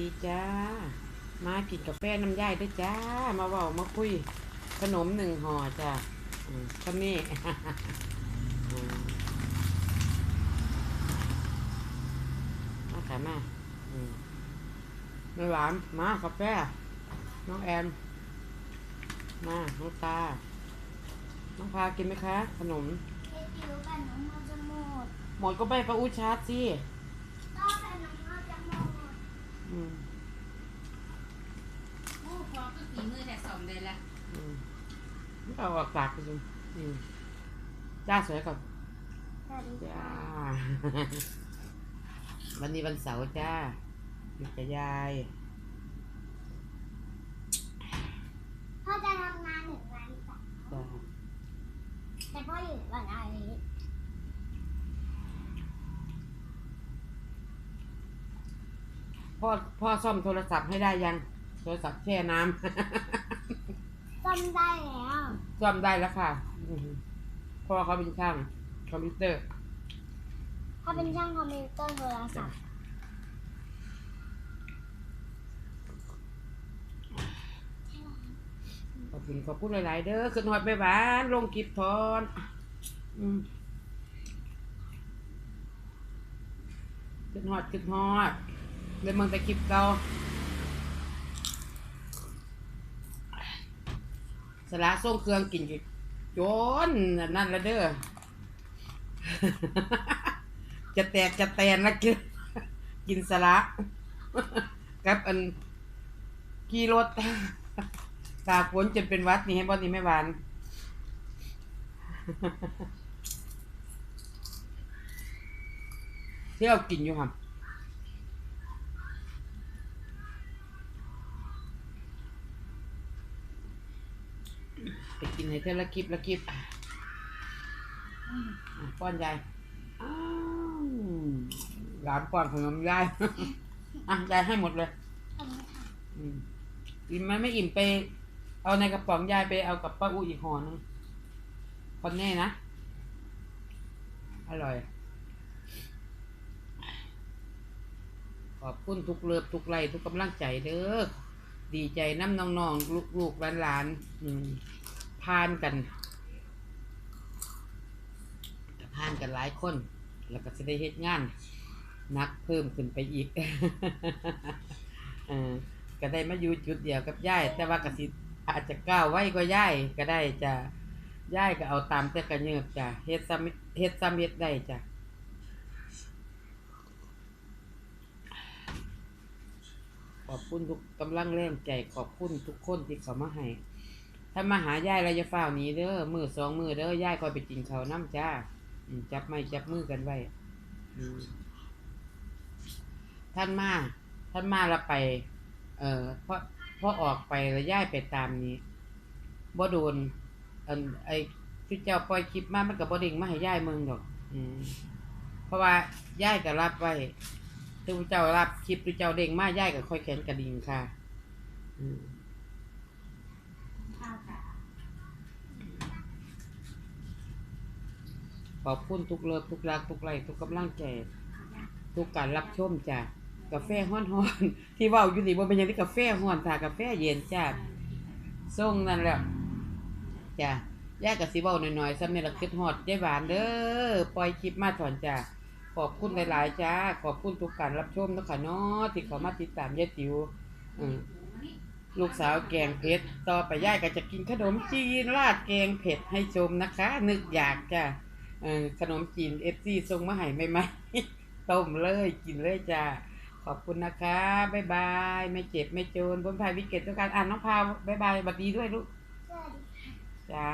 ดีจ้า มากินกาแฟน้ำย่ายด้วยจ้า มาเว่ามาคุย ขนมหนึ่งห่อจ้าอืมก็นี่อืมมาขายมาอืมไม่หวาน มากาแฟ น้องแอนมาน้องตา น้องพากินไหมคะ ขนมเฮ็ดอยู่กับน้องมันจะหมดหมดก็ไปประอุชาร์จสิ ก็กับน้องมันจะหมด อืมโอ้พอก็ฝีมือแต่สอมได้ละอืมเอาออกปากไปดูอืมจ้าสวยกับสวัสดีจ้าค่ะวันนี้วันเสาร์จ้าอยู่กับยาย พ่อจะทำงานหนึ่งวันเสาร์จ้า แต่พ่ออยู่วันอาทิตย์ พ่อพ่อซ่อมโทรศัพท์ให้ได้ยัง โทรศัพท์แช่น้จำได้แล้วำซ่อมได้แล้วค่ะอืมพ่อเขาเป็นช่างคอมพิวเตอร์ ถ้าเป็นช่างคอมพิวเตอร์โทรศัพท์ขอบคุณขอบคุณหลาย ๆ เด้อขึ้นหอดไปหวานลงกิบทอนอืมขึ้นหอดขึ้นหอด เดี๋ยวมึงแต่คลิปเก่าสละส่งเครื่องกินกิโจนนั่นละเด้อ จะแตกจะแตนละกินกินสละกับอันกี่รถตากฝนจนเป็นวัดนี่ให้บ่นี่ไม่หวานเที่ยวกินอยู่ครับ ไปกินให้เท่าละกิบละกิบอะป้อนยายอ้าวหลานป้อนขนมยาย อะยายให้หมดเลยอืมอิ่มไหมไม่อิ่มไป เอาในกระป๋องยายไปเอากับป้าอูอีกห่อนึงคนแน่นะ อร่อย ขอบคุณทุกเลิฟทุกไลทุกกำลังใจเด้อ ดีใจน้ำน้องๆ ลูกๆหลานๆอืมพานกันก็พานกันหลายคน แล้วก็จะได้เฮ็ดงานนักเพิ่มขึ้นไปอีกอก็ได้มาอยู่จุดเดียวกับย่าย แต่ว่ากสิอาจจะก้าวไว้ก็ย่ายก็ได้จะย่ายก็เอาตามแต่กระเนิบจ้ะเฮ็ดซ้ำเฮ็ดซ้ำเฮ็ดได้จ้ะ ขอบคุณทุกกำลังแรงใจขอบคุณทุกคนที่เขามาให้ถ้ามาหายายเราจะฝ้าวหนี้เด้อมือสองมือเด้อยายคอยไปกินข้าวน้ำจ้าอืมจับไม้จับมือกันไว้อืมท่านมาท่านมาแล้วไป เอ่อเพราะเพราะออกไปแล้วยายไปตามนี้บ่โดนอันไอ้ที่เจ้าปล่อยคลิปมามันก็บ่เด้งมาให้ยายเมืองดอก อืมเพราะว่ายายก็รับไว้ ที่เจ้ารับคลิปที่เจ้าเด้งมาย้ายก็ค่อยแขนกระดิ่งค่ะอืมขอบคุณทุกเลิฟทุกรักทุกไลค์ทุกกำลังใจทุกการรับชมจ้ะกาแฟฮ้อนๆที่เว้าอยู่นี่บ่เป็นหยังที่กาแฟฮ้อนถ้ากาแฟเย็นจ้ะส่งนั่นแหละจ้ะย่ากับสิเว้าหน่อยๆซ้ำนี่ละคิดฮอดยายหวานเด้อปล่อยคลิปมาถอนจ้ะ อบคุณหลายๆจ้า ขอบคุณทุกการรับชมเนาะคะเนาะที่เขามาติดตามยายติ๋วอืมลูกสาวแกงเผ็ด ต่อไปย่ายก็จะกินขนมจีนราดแกงเผ็ดให้ชมนะคะ นึกอยากจ้ะเออขนมจีนเอฟซีส่งมาให้ใหม่ๆต้มเลยกินเลยจ้าขอบคุณนะคะบ๊ายบาย ไม่เจ็บไม่โจรบนภัยวิกฤตทุกการอ่านน้องพาวบ๊ายบายบัดดีด้วยลูกสวัสดีค่ะจ้า